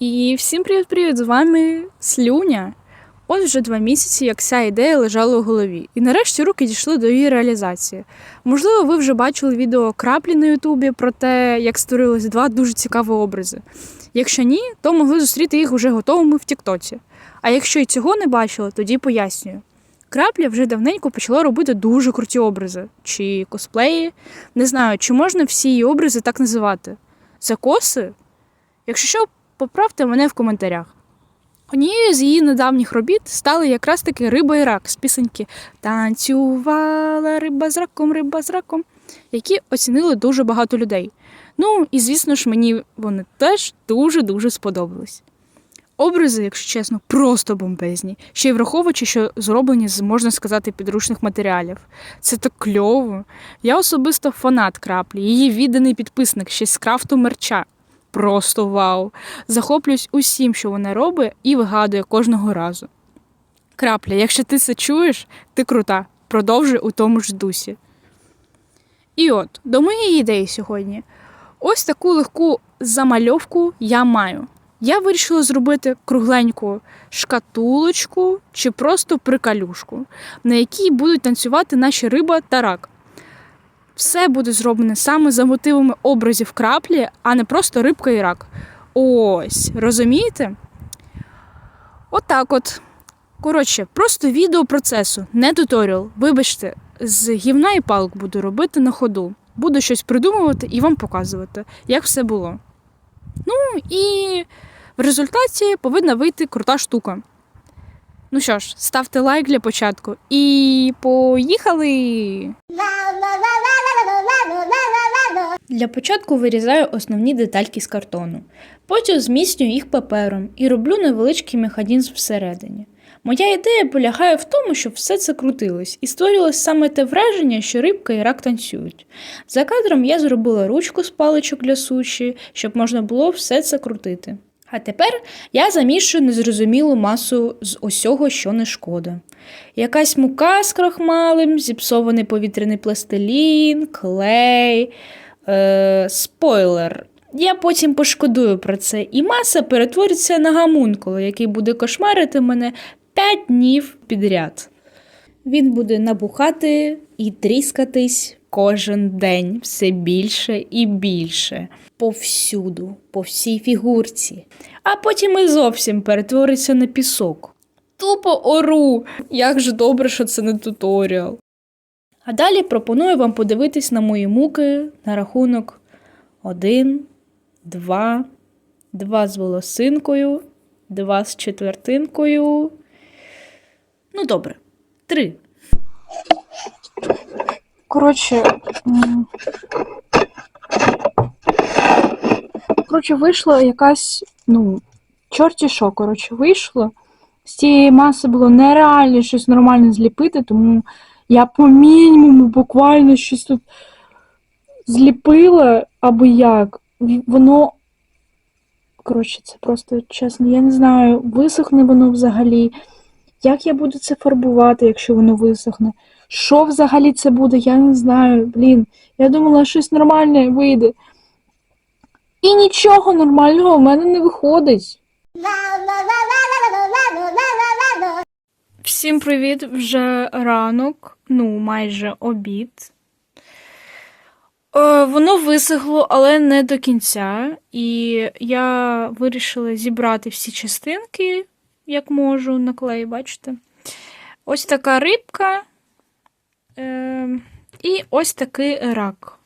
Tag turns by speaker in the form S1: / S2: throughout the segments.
S1: І всім привіт-привіт! З вами Слюня. Ось вже два місяці, як ця ідея лежала у голові. І нарешті руки дійшли до її реалізації. Можливо, ви вже бачили відео краплі на Ютубі про те, як створились два дуже цікаві образи. Якщо ні, то могли зустріти їх уже готовими в Тіктоці. А якщо і цього не бачили, тоді пояснюю. Крапля вже давненько почала робити дуже круті образи чи косплеї. Не знаю, чи можна всі її образи так називати. Закоси? Якщо що, поправте мене в коментарях. Однією з її недавніх робіт стали якраз таки риба і рак з пісеньки Танцювала риба з раком, риба з раком, які оцінили дуже багато людей. Ну і звісно ж, мені вони теж дуже-дуже сподобались. Образи, якщо чесно, просто бомбезні, ще й враховуючи, що зроблені з, можна сказати, підручних матеріалів. Це так кльово. Я особисто фанат краплі, її відданий підписник ще з крафту мерча. Просто вау! Захоплююсь усім, що вона робить, і вигадує кожного разу. Крапля, якщо ти це чуєш, ти крута. Продовжуй у тому ж дусі. І от, до моєї ідеї сьогодні. Ось таку легку замальовку я маю. Я вирішила зробити кругленьку шкатулочку чи просто прикалюшку, на якій будуть танцювати наші риба та рак. Все буде зроблене саме за мотивами образів краплі, а не просто рибка і рак. Ось, розумієте? Отак от. Коротше, просто відео процесу, не туторіал. Вибачте, з гівна і палок буду робити на ходу. Буду щось придумувати і вам показувати, як все було. Ну і в результаті повинна вийти крута штука. Ну що ж, ставте лайк для початку і поїхали! Для початку вирізаю основні детальки з картону. Потім зміцнюю їх папером і роблю невеличкий механізм всередині. Моя ідея полягає в тому, щоб все це крутилось і створювалось саме те враження, що рибка і рак танцюють. За кадром я зробила ручку з паличок для суші, щоб можна було все це крутити. А тепер я замішую незрозумілу масу з усього, що не шкода. Якась мука з крахмалем, зіпсований повітряний пластилін, клей, е, спойлер. Я потім пошкодую про це, і маса перетвориться на гамункула, який буде кошмарити мене 5 днів підряд. Він буде набухати і тріскатись кожен день все більше і більше. Повсюду, по всій фігурці. А потім і зовсім перетвориться на пісок. Тупо ору! Як же добре, що це не туторіал. А далі пропоную вам подивитись на мої муки на рахунок 1, 2, 2 з волосинкою, 2 з четвертинкою. Ну, добре, 3.
S2: Коротше. Коротше, вийшла якась, ну, чорті що, коротше, вийшло. З цієї маси було нереально щось нормально зліпити, тому я по мінімуму буквально щось тут зліпила, або як. Воно. Коротше, це просто чесно, я не знаю, висохне воно взагалі. Як я буду це фарбувати, якщо воно висохне? Що взагалі це буде, я не знаю. Блін, я думала, щось нормальне вийде. І нічого нормального в мене не виходить.
S1: Всім привіт! Вже ранок, ну, майже обід. Е, воно висохло, але не до кінця. І я вирішила зібрати всі частинки, як можу, на клей, бачите? Ось така рибка. Е, і ось такий рак.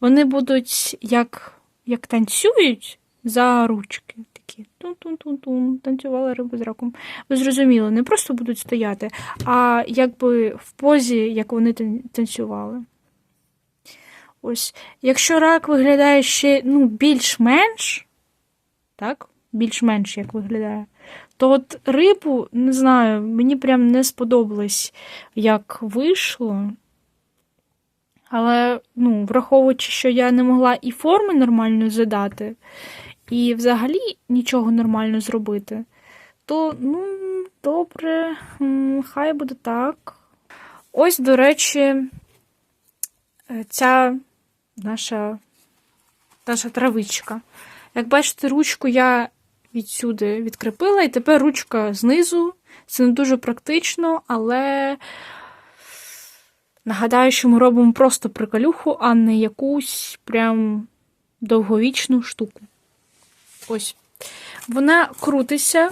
S1: Вони будуть як, як танцюють за ручки. Такі тун-тун-тун-тун, танцювала риба з раком. Ви зрозуміли, не просто будуть стояти, а якби в позі, як вони танцювали. Ось, якщо рак виглядає ще ну, більш-менш, так, більш-менш як виглядає, то от рибу, не знаю, мені прям не сподобалось, як вийшло. Але, ну, враховуючи, що я не могла і форми нормально задати, і взагалі нічого нормально зробити, то, ну, добре, хай буде так. Ось, до речі, е, ця наша, наша травичка. Як бачите, ручку я відсюди відкріпила, і тепер ручка знизу. Це не дуже практично, але нагадаю, що ми робимо просто приколюху, а не якусь прям довговічну штуку. Ось. Вона крутиться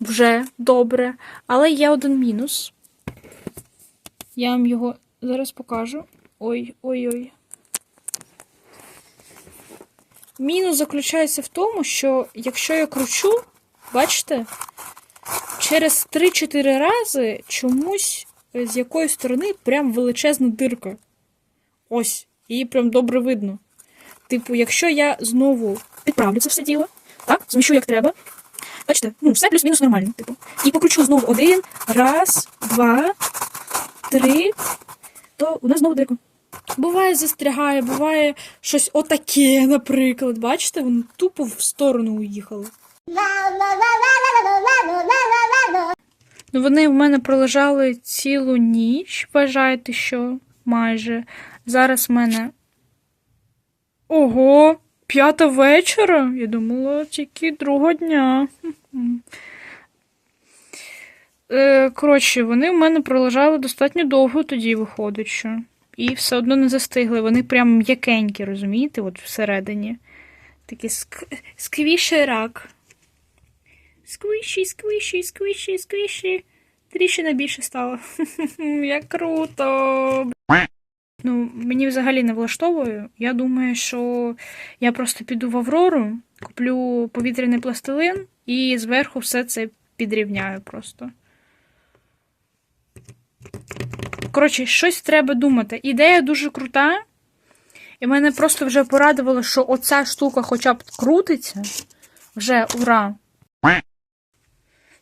S1: вже добре, але є один мінус. Я вам його зараз покажу. Ой-ой-ой. Мінус заключається в тому, що якщо я кручу, бачите, через 3-4 рази чомусь е, з якоїсь сторони прям величезна дирка. Ось, її прям добре видно. Типу, якщо я знову підправлю це все діло, так, зміщу як треба. Бачите, ну, все плюс-мінус нормально. Типу. І покручу знову один, раз, два, три, то у нас знову дирка. Буває, застрягає, буває щось отаке, наприклад. Бачите, воно тупо в сторону уїхало. Ну, вони в мене пролежали цілу ніч, вважаєте, що майже. Зараз в мене. Ого, п'ята вечора. Я думала, тільки другого дня. Е, коротше, вони в мене пролежали достатньо довго тоді, виходить, що. І все одно не застигли. Вони прям м'якенькі, розумієте, от всередині. Такі ск... сквіший рак. Сквіші, сквіші, сквіші, сквіші. Тріщина більше стало. Як круто. Ну, мені взагалі не влаштовує. Я думаю, що я просто піду в Аврору, куплю повітряний пластилин і зверху все це підрівняю просто. Коротше, щось треба думати. Ідея дуже крута. І мене просто вже порадувало, що оця штука хоча б крутиться. Вже ура!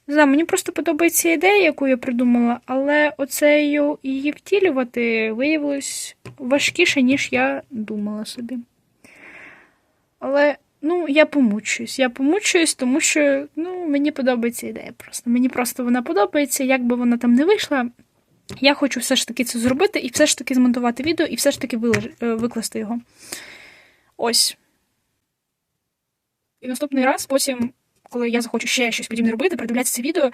S1: Не знаю, мені просто подобається ідея, яку я придумала, але оце її, її втілювати виявилось важкіше, ніж я думала собі. Але, ну, я помучуюсь. Я помучуюсь, тому що ну, мені подобається ідея просто. Мені просто вона подобається, як би вона там не вийшла. Я хочу все ж таки це зробити і все ж таки змонтувати відео, і все ж таки е, викласти його. Ось. І наступний раз, потім, коли я захочу ще щось подібне робити, передивлятися це відео,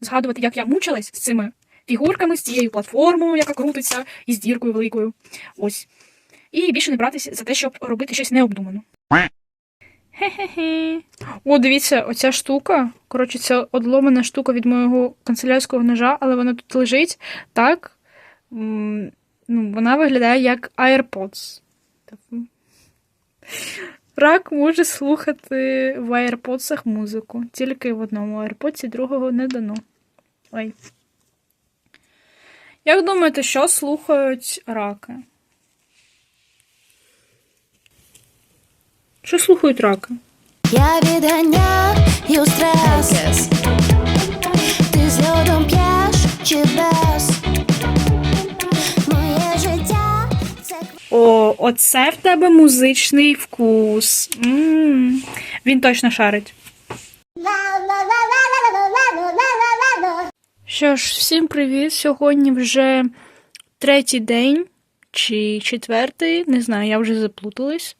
S1: згадувати, як я мучилась з цими фігурками, з цією платформою, яка крутиться, і з діркою великою. Ось. І більше не братися за те, щоб робити щось необдумано. Хе-хе-хе. О, дивіться, оця штука. Коротше, це одломана штука від моєго канцелярського ножа, але вона тут лежить так. Ну, вона виглядає як AirPods. Рак може слухати в AirPods музику. Тільки в одному AirPods, другого не дано. Ой. Як думаєте, що слухають раки? Що слухають раки?
S3: Я відганяю стрес. Ти з льодом п'єш чи без? Моє життя це
S1: О, оце в тебе музичний вкус. м Він точно шарить. Що ж, всім привіт. Сьогодні вже третій день чи четвертий, не знаю, я вже заплуталась.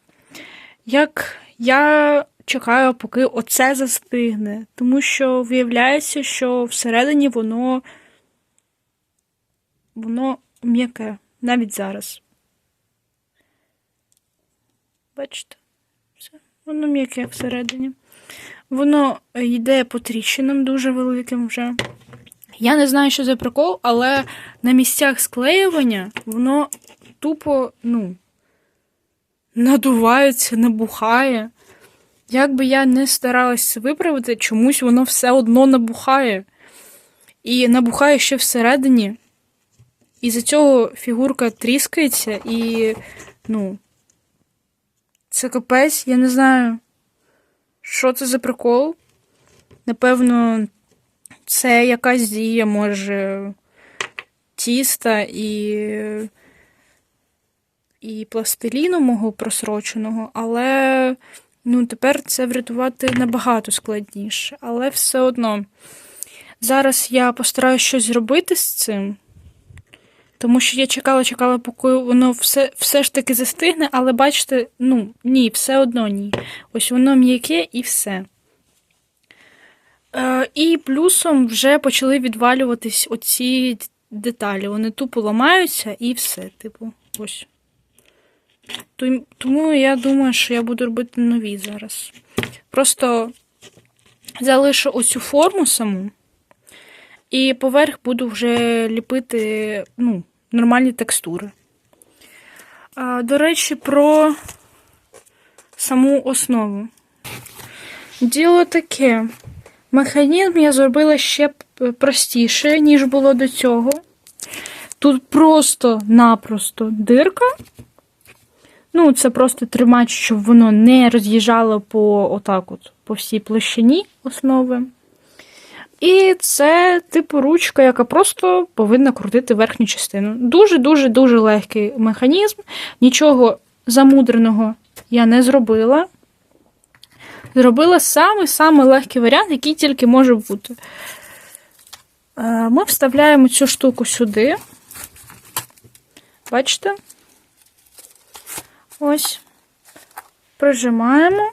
S1: Як я чекаю, поки оце застигне, тому що виявляється, що всередині воно воно м'яке, навіть зараз. Бачите? Все. Воно м'яке всередині. Воно йде по тріщинам дуже великим вже. Я не знаю, що за прикол, але на місцях склеювання воно тупо, ну, надувається, набухає. Як би я не старалась виправити, чомусь воно все одно набухає. І набухає ще всередині. І за цього фігурка тріскається і, ну, це капець, я не знаю, що це за прикол. Напевно, це якась дія, може, тіста і, і пластиліну мого просроченого, але ну, тепер це врятувати набагато складніше. Але все одно. Зараз я постараюсь щось зробити з цим. Тому що я чекала, чекала, поки воно все, все ж таки застигне, але бачите, ну, ні, все одно ні. Ось воно м'яке і все. Е, і плюсом вже почали відвалюватись оці деталі. Вони тупо ламаються і все. Типу, ось. Тому я думаю, що я буду робити нові зараз. Просто залишу оцю форму саму. І поверх буду вже ліпити ну, нормальні текстури. А, до речі, про саму основу. Діло таке. Механізм я зробила ще простіше, ніж було до цього. Тут просто-напросто дирка. Ну, це просто тримач, щоб воно не роз'їжджало по отак от, по всій площині основи. І це, типу, ручка, яка просто повинна крутити верхню частину. Дуже-дуже дуже легкий механізм. Нічого замудреного я не зробила. Зробила самий-самий легкий варіант, який тільки може бути. Е, Ми вставляємо цю штуку сюди. Бачите? Ось. Прижимаємо.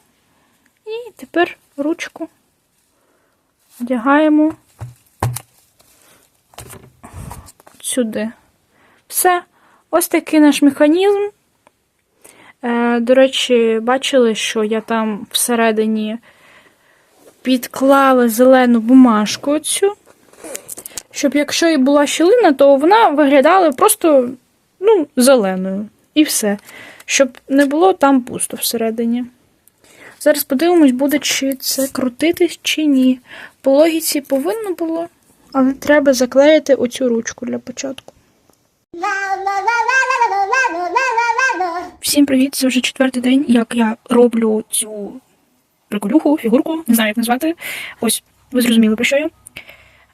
S1: І тепер ручку вдягаємо сюди. Все. Ось такий наш механізм. Е, до речі, бачили, що я там всередині підклала зелену бумажку цю. Щоб якщо і була щілина, то вона виглядала просто ну, зеленою. І все. Щоб не було там пусто всередині. Зараз подивимось, буде чи це крутитись, чи ні. По логіці повинно було, але треба заклеїти оцю ручку для початку. Всім привіт! Це вже четвертий день, як я роблю цю приколюху, фігурку, не знаю, як назвати. Ось, ви зрозуміли, про що я.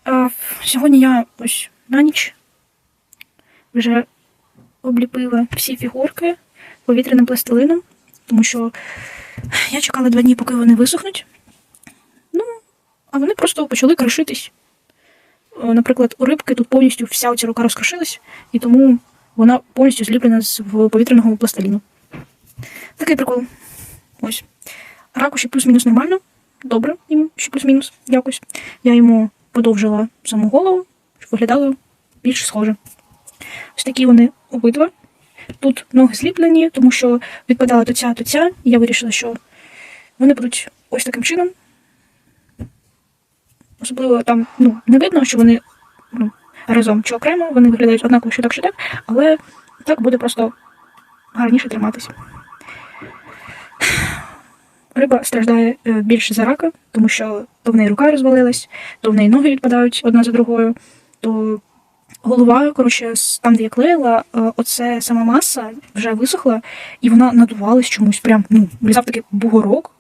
S1: А, сьогодні я ось на ніч вже обліпила всі фігурки повітряним пластилином, тому що я чекала два дні, поки вони висохнуть. Ну, а вони просто почали кришитись. Наприклад, у рибки тут повністю вся оця рука розкрошилась, і тому вона повністю зліплена з повітряного пластиліну. Такий прикол. Ось. Раку ще плюс-мінус нормально. Добре, йому ще плюс-мінус якось. Я йому подовжила саму голову, щоб виглядало більш схоже. Ось такі вони обидва. Тут ноги зліплені, тому що відпадала то ця, то ця. І я вирішила, що вони будуть ось таким чином. Особливо там ну, не видно, що вони ну, разом чи окремо, вони виглядають однаково, що так, що так, але так буде просто гарніше триматися. Риба страждає е, більше за рака, тому що то в неї рука розвалилась, то в неї ноги відпадають одна за другою, то голова, коротше, там, де я клеїла, е, оце сама маса вже висохла, і вона надувалась чомусь. Прям ну, влізав такий бугорок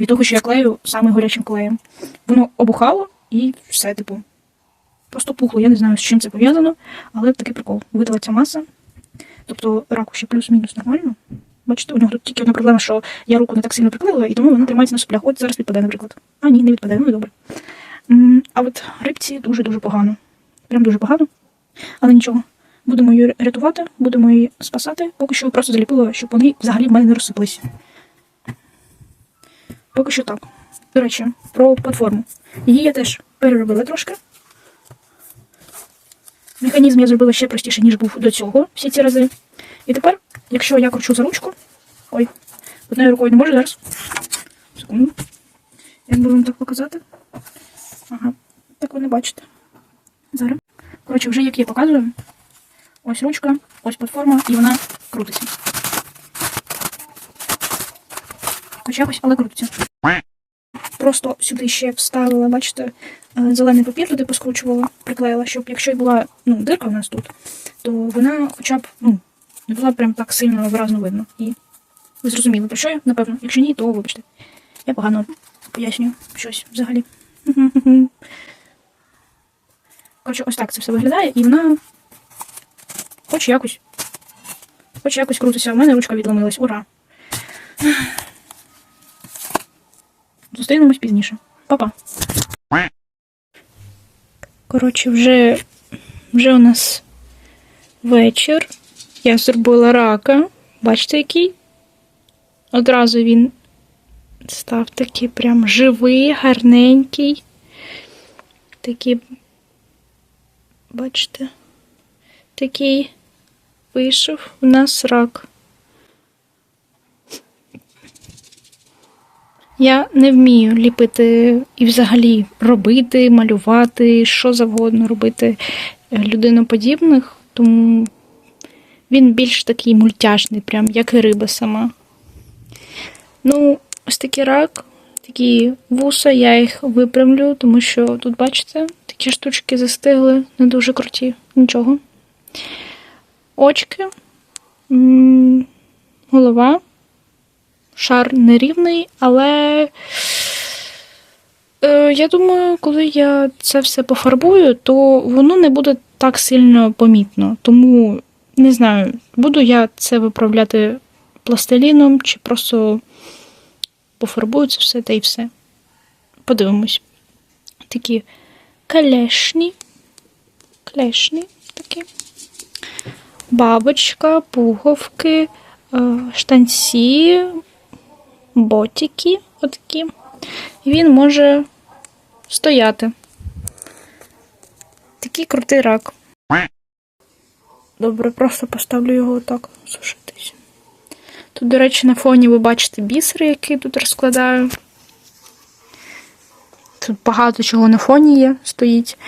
S1: від того, що я клею саме горячим клеєм. Воно обухало і все, типу. Просто пухло. Я не знаю, з чим це пов'язано, але такий прикол. Видала ця маса. Тобто раку ще плюс-мінус нормально. Бачите, у нього тут тільки одна проблема, що я руку не так сильно приклеїла, і тому вона тримається на соплях. От зараз відпадає, наприклад. А ні, не відпадає, ну і добре. А от рибці дуже-дуже погано. Прям дуже погано. Але нічого. Будемо її рятувати, будемо її спасати. Поки що просто заліпила, щоб вони взагалі в мене не розсиплись. Поки що так. До речі, про платформу. Її я теж переробила трошки. Механізм я зробила ще простіше, ніж був до цього, всі ці рази. І тепер, якщо я кручу за ручку. Ой, одною рукою не можу зараз. Секунду. Як би вам так показати? Ага, так ви не бачите. Зараз. Коротше, вже як я показую. Ось ручка, ось платформа, і вона крутиться. Хоча ось, але крутиться. Просто сюди ще вставила, бачите, е, зелений папір туди поскручувала, приклеїла, щоб якщо й була ну, дирка у нас тут, то вона хоча б ну, не була прям так сильно виразно видно. І ви зрозуміли, про що я, напевно. Якщо ні, то вибачте. Я погано пояснюю щось взагалі. Коротше, ось так це все виглядає, і вона хоч якось. Хоч якось крутиться. У мене ручка відломилась. Ура! Зустрінемось пізніше. Па-па. Коротше, вже, вже у нас вечір. Я зробила рака. Бачите, який? Одразу він став такий прям живий, гарненький. Такий, бачите, такий вийшов у нас рак. Я не вмію ліпити і взагалі робити, малювати, що завгодно робити е, людиноподібних, тому він більш такий мультяшний, прям як і риба сама. Ну, ось такий рак, такі вуса, я їх випрямлю, тому що тут, бачите, такі штучки застигли, не дуже круті, нічого. Очки, голова. Шар нерівний, але е, я думаю, коли я це все пофарбую, то воно не буде так сильно помітно. Тому не знаю, буду я це виправляти пластиліном чи просто пофарбую це все та й все. Подивимось. Такі клешні. Клешні такі. Бабочка, пуговки, е, штанці, ботики отакі. Він може стояти. Такий крутий рак. Добре, просто поставлю його отак сушитись. Тут, до речі, на фоні ви бачите бісери, які тут розкладаю. Тут багато чого на фоні є, стоїть.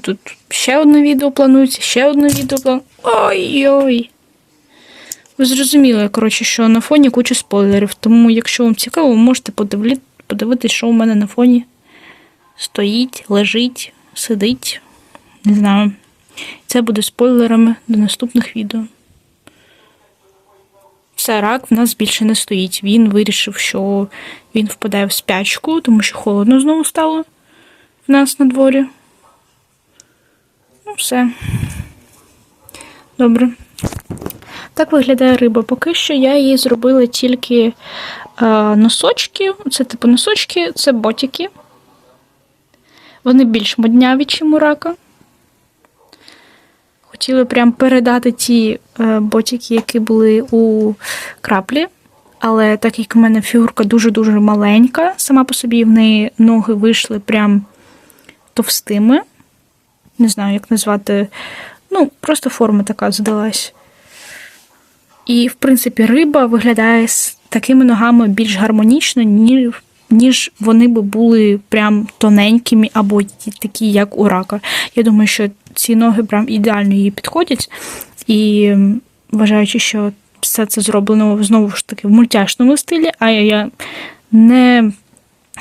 S1: Тут ще одне відео планується, ще одне відео планується. Ой-ой! Ви зрозуміли, коротше, що на фоні куча спойлерів. Тому, якщо вам цікаво, можете подивлі... подивитись, що у мене на фоні стоїть, лежить, сидить. Не знаю. Це буде спойлерами до наступних відео. Все, рак в нас більше не стоїть. Він вирішив, що він впадає в спячку, тому що холодно знову стало в нас на дворі. Ну, все. Добре. Так виглядає риба. Поки що я їй зробила тільки е, носочки. Це типу носочки, це ботики. Вони більш модняві, у рака. Хотіли прям передати ті е, ботики, які були у краплі. Але так як в мене фігурка дуже-дуже маленька, сама по собі в неї ноги вийшли прям товстими. Не знаю, як назвати. Ну, просто форма така здалась. І, в принципі, риба виглядає з такими ногами більш гармонічно, ніж, вони би були прям тоненькими або такі, як у рака. Я думаю, що ці ноги прям ідеально їй підходять. І вважаючи, що все це зроблено знову ж таки в мультяшному стилі, а я не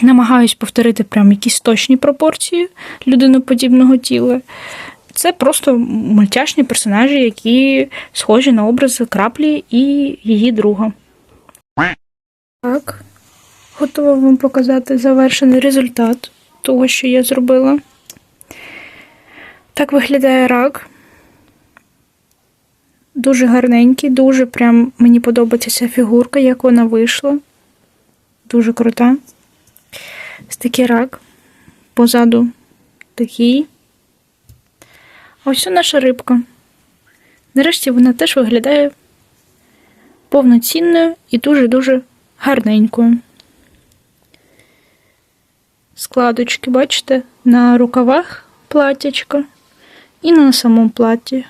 S1: намагаюсь повторити прям якісь точні пропорції людиноподібного тіла. Це просто мультяшні персонажі, які схожі на образи краплі і її друга. Так, готова вам показати завершений результат того, що я зробила. Так виглядає рак. Дуже гарненький, дуже прям мені подобається ця фігурка, як вона вийшла. Дуже крута. Ось такий рак. Позаду такий. Ось наша рибка. Нарешті вона теж виглядає повноцінною і дуже-дуже гарненькою. Складочки, бачите, на рукавах платтячка і на самому платі.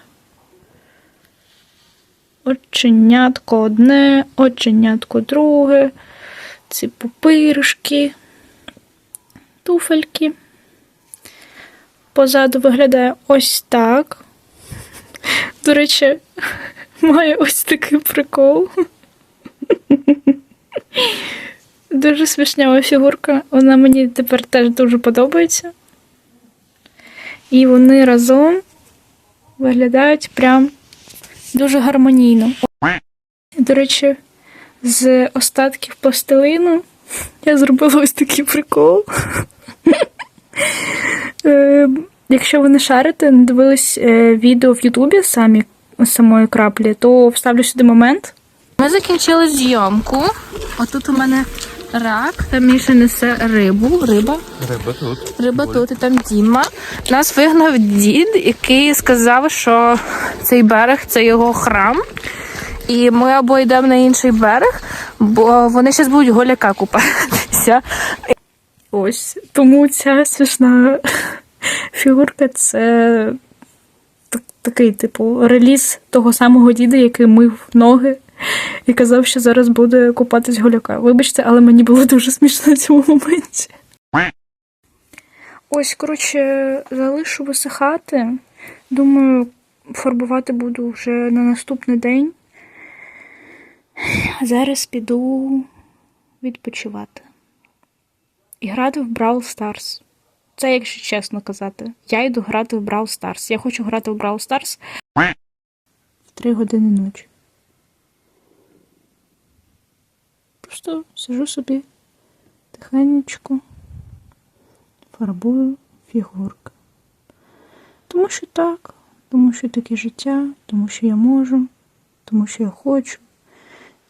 S1: Оченятко одне, оченятко друге, ці пупиришки, туфельки. Позаду виглядає ось так. До речі, має ось такий прикол. Дуже смішнява фігурка. Вона мені тепер теж дуже подобається. І вони разом виглядають прям дуже гармонійно. До речі, з остатків пластилину я зробила ось такий прикол. Е, Якщо ви не шарите, не дивились е, відео в Ютубі самі самої краплі, то вставлю сюди момент.
S4: Ми закінчили зйомку. Отут у мене рак, там Міша несе рибу. Риба.
S5: Риба тут.
S4: Риба тут і там Діма. Нас вигнав дід, який сказав, що цей берег це його храм. І ми або йдемо на інший берег, бо вони зараз будуть голяка купатися.
S1: Ось. Тому ця смішна фігурка це такий, типу, реліз того самого діда, який мив ноги і казав, що зараз буде купатись голяка. Вибачте, але мені було дуже смішно в цьому моменті. Ось, коротше, залишу висихати. Думаю, фарбувати буду вже на наступний день. А зараз піду відпочивати і грати в Brawl Stars. Це, якщо чесно казати. Я йду грати в Brawl Stars. Я хочу грати в Brawl Stars в 3 години ночі. Просто сижу собі тихенечко, фарбую фігурки. Тому що так, тому що таке життя, тому що я можу, тому що я хочу,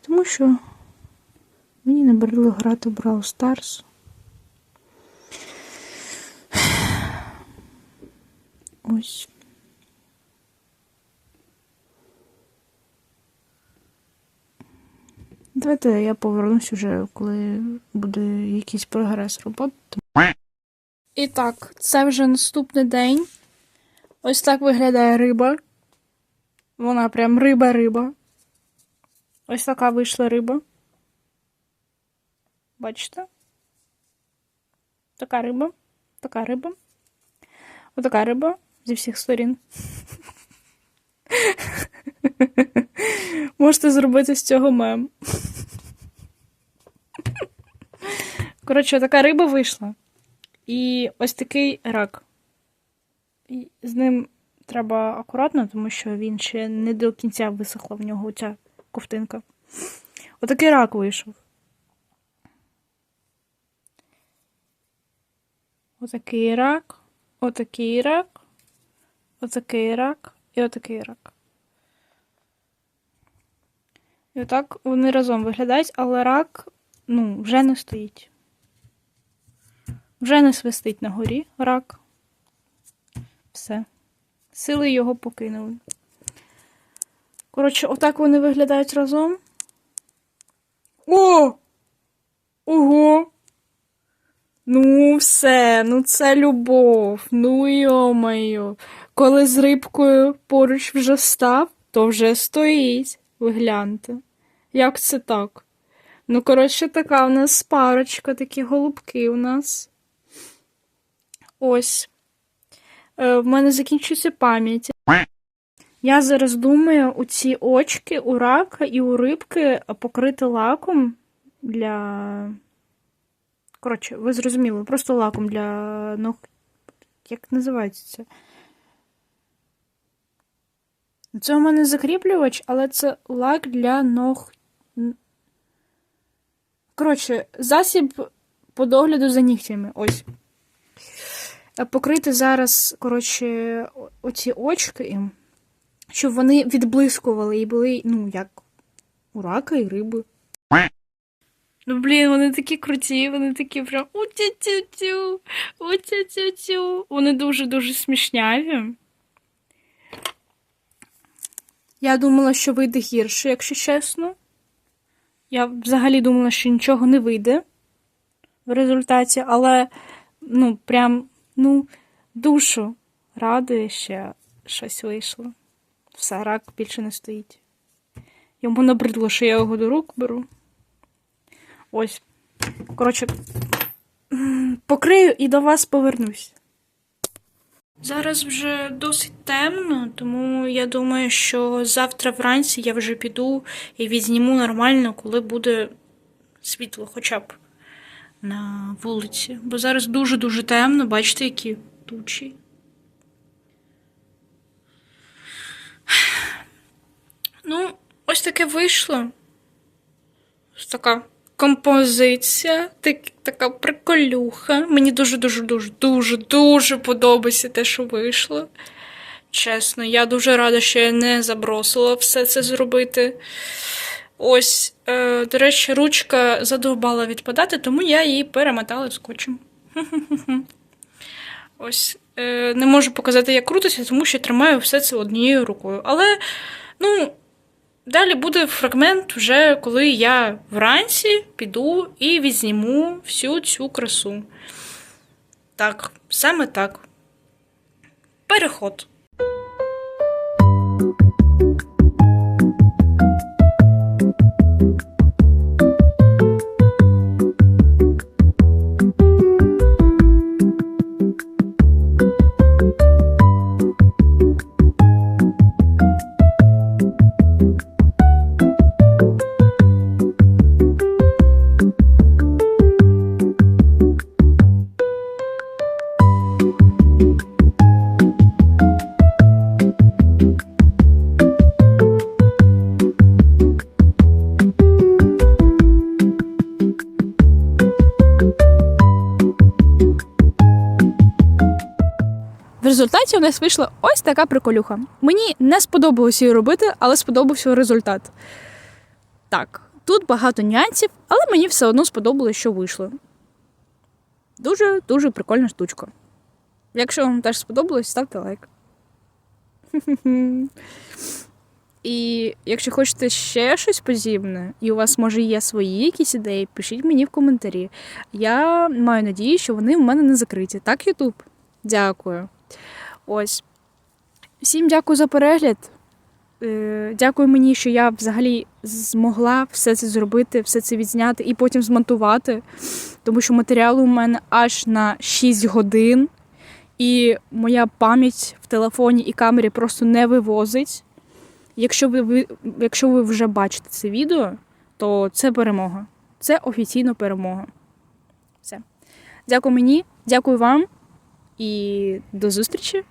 S1: тому що мені набрали грати в Brawl Stars. Ось. Давайте я повернусь уже, коли буде якийсь прогрес роботи. І так, це вже наступний день. Ось так виглядає риба. Вона прям риба-риба. Ось така вийшла риба. Бачите? Така риба, така риба. Отака риба зі всіх сторін. Можете зробити з цього мем. Коротше, така риба вийшла. І ось такий рак. І з ним треба акуратно, тому що він ще не до кінця висохла в нього ця ковтинка. Отакий рак вийшов. Отакий рак, отакий рак, отакий рак і отакий рак. І отак вони разом виглядають, але рак ну, вже не стоїть. Вже не свистить на горі рак. Все. Сили його покинули. Коротше, отак вони виглядають разом. О! Ого! Ну, все, ну це любов. Ну йо-моє. Коли з рибкою поруч вже став, то вже стоїть. Ви гляньте. Як це так? Ну, коротше, така у нас парочка, такі голубки у нас. Ось. Е, в мене закінчується пам'ять. Я зараз думаю, у ці очки у рака і у рибки покрити лаком для. Коротше, ви зрозуміли, просто лаком для ног. Як називається це? Це у мене закріплювач, але це лак для ног. Коротше, засіб по догляду за нігтями. Ось. Покрити зараз, коротше, оці очки, щоб вони відблискували і були, ну, як у рака і риби. Ну, блін, вони такі круті, вони такі прям у-тю-тю-тю, у-тю-тю-тю. Вони дуже-дуже смішняві. Я думала, що вийде гірше, якщо чесно. Я взагалі думала, що нічого не вийде в результаті, але ну, прям, ну, душу радує, що щось вийшло. Все, рак більше не стоїть. Йому набридло, що я його до рук беру. Ось. Коротше, покрию і до вас повернусь. Зараз вже досить темно, тому я думаю, що завтра вранці я вже піду і відзніму нормально, коли буде світло, хоча б на вулиці. Бо зараз дуже-дуже темно, бачите, які тучі. Ну, ось таке вийшло. Ось така композиція, так, така приколюха. Мені дуже, дуже, дуже, дуже, дуже подобається те, що вийшло. Чесно, я дуже рада, що я не забросила все це зробити. Ось, е, до речі, ручка задовбала відпадати, тому я її перемотала скотчем. Ось е, не можу показати, як крутиться, тому що тримаю все це однією рукою. Але, ну, далі буде фрагмент, вже коли я вранці піду і відзніму всю цю красу. Так, саме так. Переход. Результаті у нас вийшла ось така приколюха. Мені не сподобалося її робити, але сподобався результат. Так, тут багато нюансів, але мені все одно сподобалось, що вийшло. Дуже дуже прикольна штучка. Якщо вам теж сподобалось, ставте лайк. І якщо хочете ще щось подібне, і у вас може є свої якісь ідеї, пишіть мені в коментарі. Я маю надію, що вони в мене не закриті. Так, Ютуб? Дякую. Ось. Всім дякую за перегляд. Е, Дякую мені, що я взагалі змогла все це зробити, все це відзняти і потім змонтувати. Тому що матеріалу у мене аж на 6 годин, і моя пам'ять в телефоні і камері просто не вивозить. Якщо ви, якщо ви вже бачите це відео, то це перемога. Це офіційно перемога. Все. Дякую мені, дякую вам і до зустрічі.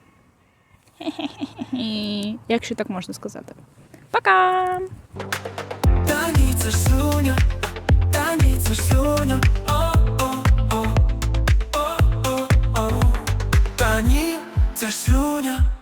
S1: Якщо так можна сказати. Пока!
S5: Та ні, це ж слюня. О-о-о, о-о-о. Слюня.